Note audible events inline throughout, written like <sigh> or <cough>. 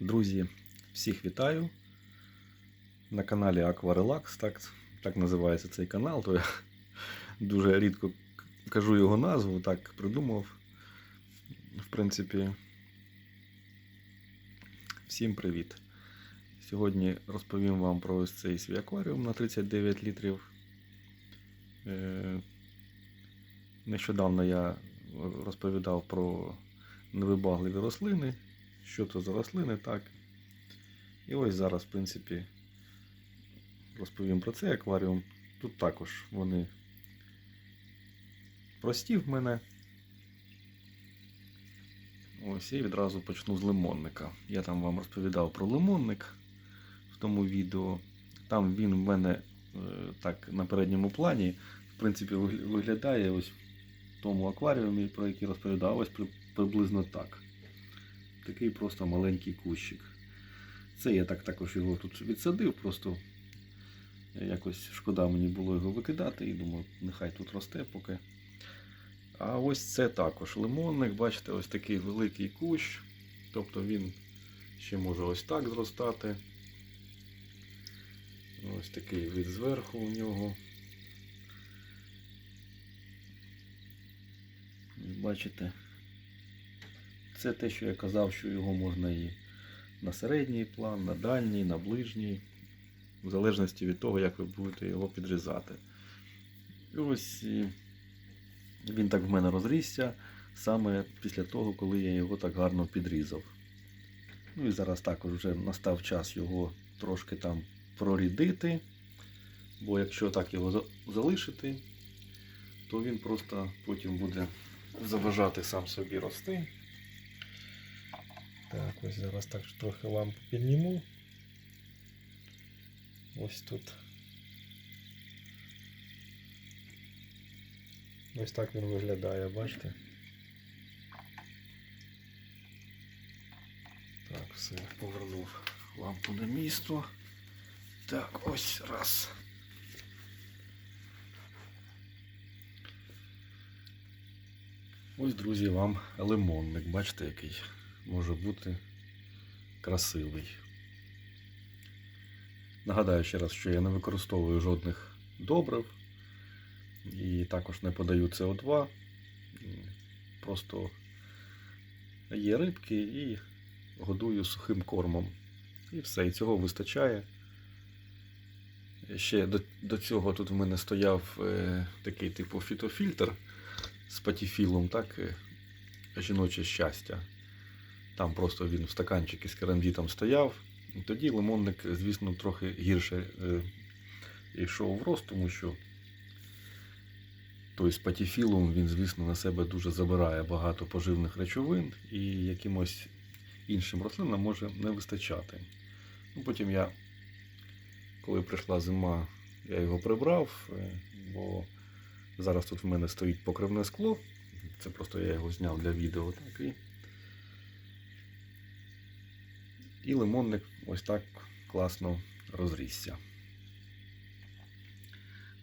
Друзі, всіх вітаю на каналі Aquarelax, так, так називається цей канал, то я <laughs> дуже рідко кажу його назву, так придумав. В принципі, всім привіт. Сьогодні розповім вам про ось цей свій акваріум на 39 літрів. Е, Нещодавно я розповідав про невибагливі рослини. Що то за рослини, так. І ось зараз, в принципі, розповім про цей акваріум. Тут також вони прості в мене. Ось і відразу почну з лимонника. Я там вам розповідав про лимонник в тому відео. Там він в мене е, так на передньому плані, в принципі, виглядає ось в тому акваріумі, про який розповідав, ось при- приблизно так. Такий просто маленький кущик. Це я так також його тут відсадив, просто якось шкода мені було його викидати і думаю, нехай тут росте поки. А ось це також лимонник, бачите, ось такий великий кущ. Тобто він ще може ось так зростати. Ось такий вид зверху у нього. Бачите? Це те, що я казав, що його можна і на середній план, на дальній, на ближній, в залежності від того, як ви будете його підрізати. І ось він так в мене розрісся саме після того, коли я його так гарно підрізав. Ну і зараз також вже настав час його трошки там прорідити, бо якщо так його залишити, то він просто потім буде заважати сам собі рости. Так, ось зараз так трохи лампу підніму. Ось тут. Ось так він виглядає, бачите? Так, все, повернув лампу на місто. Так, ось раз. Ось, друзі, вам лимонник. Бачите, який може бути красивий. Нагадаю ще раз, що я не використовую жодних добрив і також не подаю СО2. Просто є рибки і годую сухим кормом. І все, і цього вистачає. Ще до, до цього тут в мене стояв е, такий типу фітофільтр з патіфілом, так, е, жіноче щастя. Там просто він в стаканчики з керамбітом стояв. І тоді лимонник, звісно, трохи гірше е, йшов в рост, тому що той з патіфілом, він, звісно, на себе дуже забирає багато поживних речовин і якимось іншим рослинам може не вистачати. Ну, потім я, коли прийшла зима, я його прибрав, е, бо зараз тут в мене стоїть покривне скло. Це просто я його зняв для відео. Так, і І лимонник ось так класно розрісся.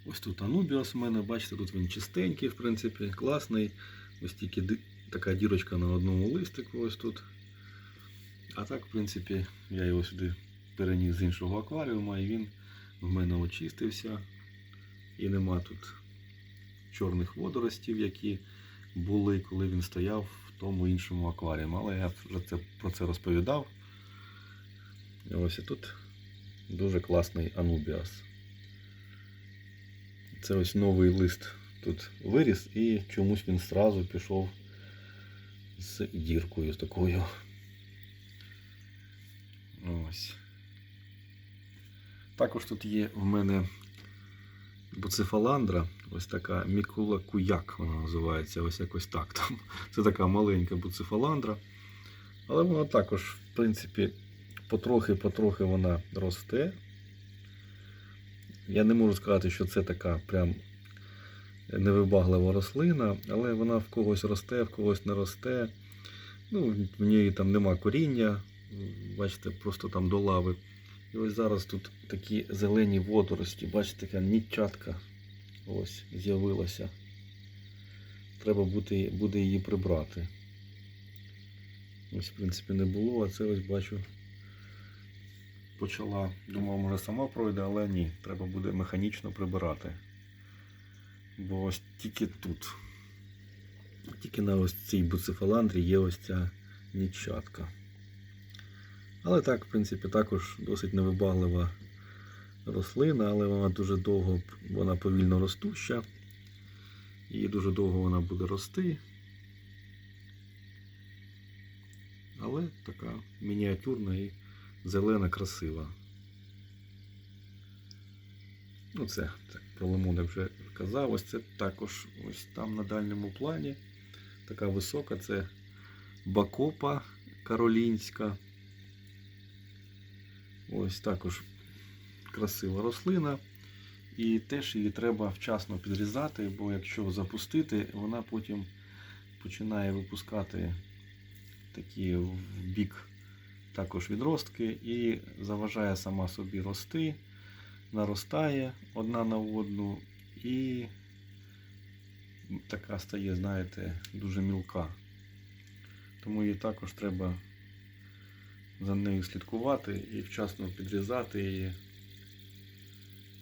Ось тут анубіос у мене, бачите, тут він чистенький, в принципі, класний. Ось тільки така дірочка на одному листику ось тут. А так, в принципі, я його сюди переніс з іншого акваріума і він в мене очистився. І нема тут чорних водоростів, які були, коли він стояв в тому іншому акваріумі. Але я вже це, про це розповідав. Ось і тут дуже класний анубіас. Це ось новий лист тут виріс і чомусь він зразу пішов з діркою такою. Ось. Також тут є в мене буцефаландра, ось така мікула куяк вона називається, ось якось так. Там. Це така маленька буцефаландра. Але вона також, в принципі, потрохи-потрохи вона росте. Я не можу сказати, що це така прям невибаглива рослина, але вона в когось росте, в когось не росте. Ну, в неї там нема коріння, бачите, просто там до лави. І ось зараз тут такі зелені водорості, бачите, така нітчатка ось з'явилася. Треба буде, буде її прибрати. Ось, в принципі, не було, а це ось бачу почала. Думав, може сама пройде, але ні, треба буде механічно прибирати. Бо ось тільки тут. Тільки на ось цій буцефаландрі є ось ця нічатка. Але так, в принципі, також досить невибаглива рослина, але вона дуже довго, вона повільно ростуща. І дуже довго вона буде рости. Але така мініатюрна і зелена, красива. Ну, це так, про лимони вже казав. Ось це також ось там на дальньому плані. Така висока, це Бакопа Каролінська. Ось також красива рослина. І теж її треба вчасно підрізати, бо якщо запустити, вона потім починає випускати такі в бік також відростки і заважає сама собі рости, наростає одна на одну і така стає, знаєте, дуже мілка. Тому її також треба за нею слідкувати і вчасно підрізати її,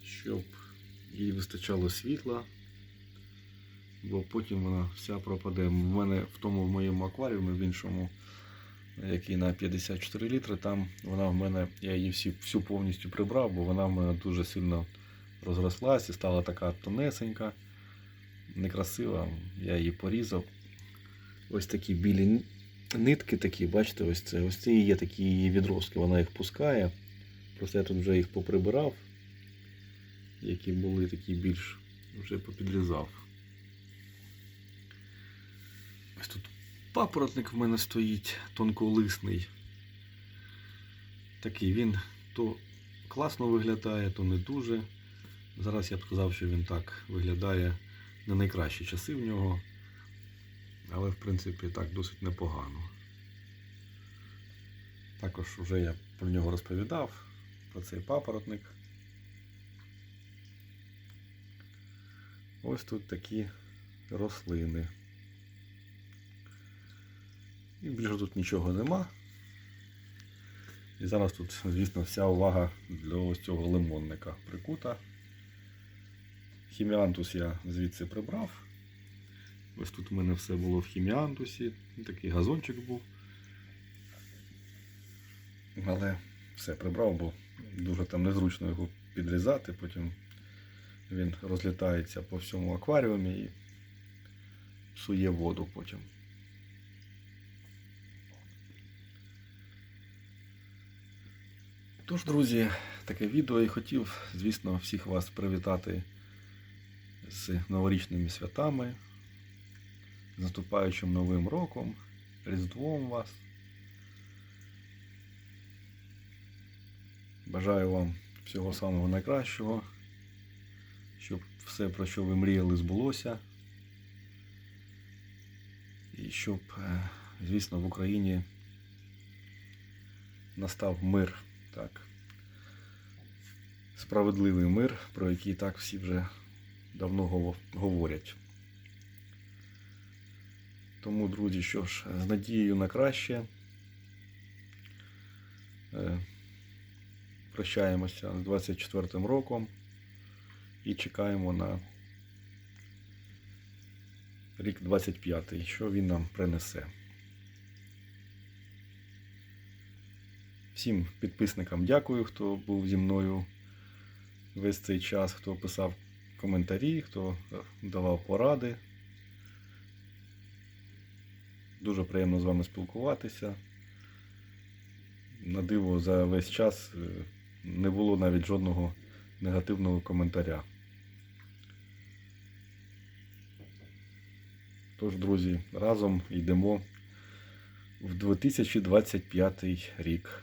щоб їй вистачало світла, бо потім вона вся пропаде. В мене в тому в моєму акваріумі, в іншому, який на 54 літри, там вона в мене, я її всі, всю повністю прибрав, бо вона в мене дуже сильно розрослась і стала така тонесенька, некрасива. Я її порізав. Ось такі білі нитки такі, бачите, ось це. Ось це є такі відростки, вона їх пускає. Просто я тут вже їх поприбирав, які були такі більш вже попідрізав. Ось тут папоротник в мене стоїть тонколисний. Такий він то класно виглядає, то не дуже. Зараз я б сказав, що він так виглядає не найкращі часи в нього. Але в принципі так досить непогано. Також вже я про нього розповідав, про цей папоротник. Ось тут такі рослини. І більше тут нічого нема. І зараз тут, звісно, вся увага для ось цього лимонника прикута. Хіміантус я звідси прибрав. Ось тут у мене все було в хіміантусі, такий газончик був. Але все прибрав, бо дуже там незручно його підрізати, потім він розлітається по всьому акваріумі і псує воду потім. Тож, друзі, таке відео і хотів, звісно, всіх вас привітати з новорічними святами, з наступаючим новим роком, Різдвом вас. Бажаю вам всього самого найкращого, щоб все, про що ви мріяли, збулося. І щоб, е, звісно, в Україні настав мир, так. Справедливий мир, про який так всі вже давно говорять. Тому, друзі, що ж, з надією на краще. Е, Прощаємося з 24 роком і чекаємо на рік 25, що він нам принесе. Всім підписникам дякую, хто був зі мною весь цей час, хто писав коментарі, хто е, давав поради. Дуже приємно з вами спілкуватися. На диво за весь час е, не було навіть жодного негативного коментаря. Тож, друзі, разом йдемо в 2025 рік.